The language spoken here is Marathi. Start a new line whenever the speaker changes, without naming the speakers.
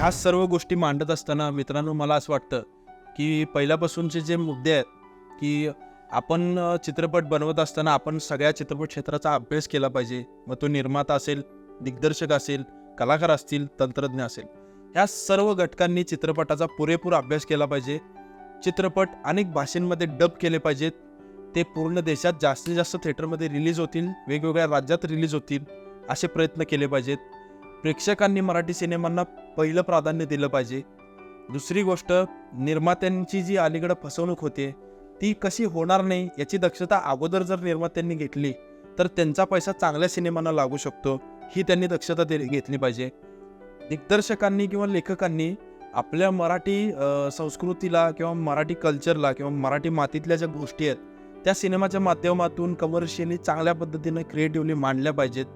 ह्या सर्व गोष्टी मांडत असताना मित्रांनो मला असं वाटतं की पहिल्यापासूनचे जे मुद्दे आहेत की आपण चित्रपट बनवत असताना आपण सगळ्या चित्रपट क्षेत्राचा अभ्यास केला पाहिजे. मग तो निर्माता असेल दिग्दर्शक असेल कलाकार असतील तंत्रज्ञ असेल. ह्या सर्व घटकांनी चित्रपटाचा पुरेपूर अभ्यास केला पाहिजे. चित्रपट अनेक भाषेंमध्ये डब केले पाहिजेत. ते पूर्ण देशात जास्तीत जास्त थिएटरमध्ये रिलीज होतील वेगवेगळ्या राज्यात रिलीज होतील असे प्रयत्न केले पाहिजेत. प्रेक्षकांनी मराठी सिनेमांना पहिलं प्राधान्य दिलं पाहिजे. दुसरी गोष्ट निर्मात्यांची जी अलीकडं फसवणूक होते ती कशी होणार नाही याची दक्षता अगोदर जर निर्मात्यांनी घेतली तर त्यांचा पैसा चांगल्या सिनेमांना लागू शकतो ही त्यांनी दक्षता दे- घेतली पाहिजे. दिग्दर्शकांनी किंवा लेखकांनी आपल्या मराठी संस्कृतीला किंवा मराठी कल्चरला किंवा मराठी मातीतल्या ज्या गोष्टी आहेत त्या सिनेमाच्या माध्यमातून कमर्शियली चांगल्या पद्धतीनं क्रिएटिव्हली मांडल्या पाहिजेत.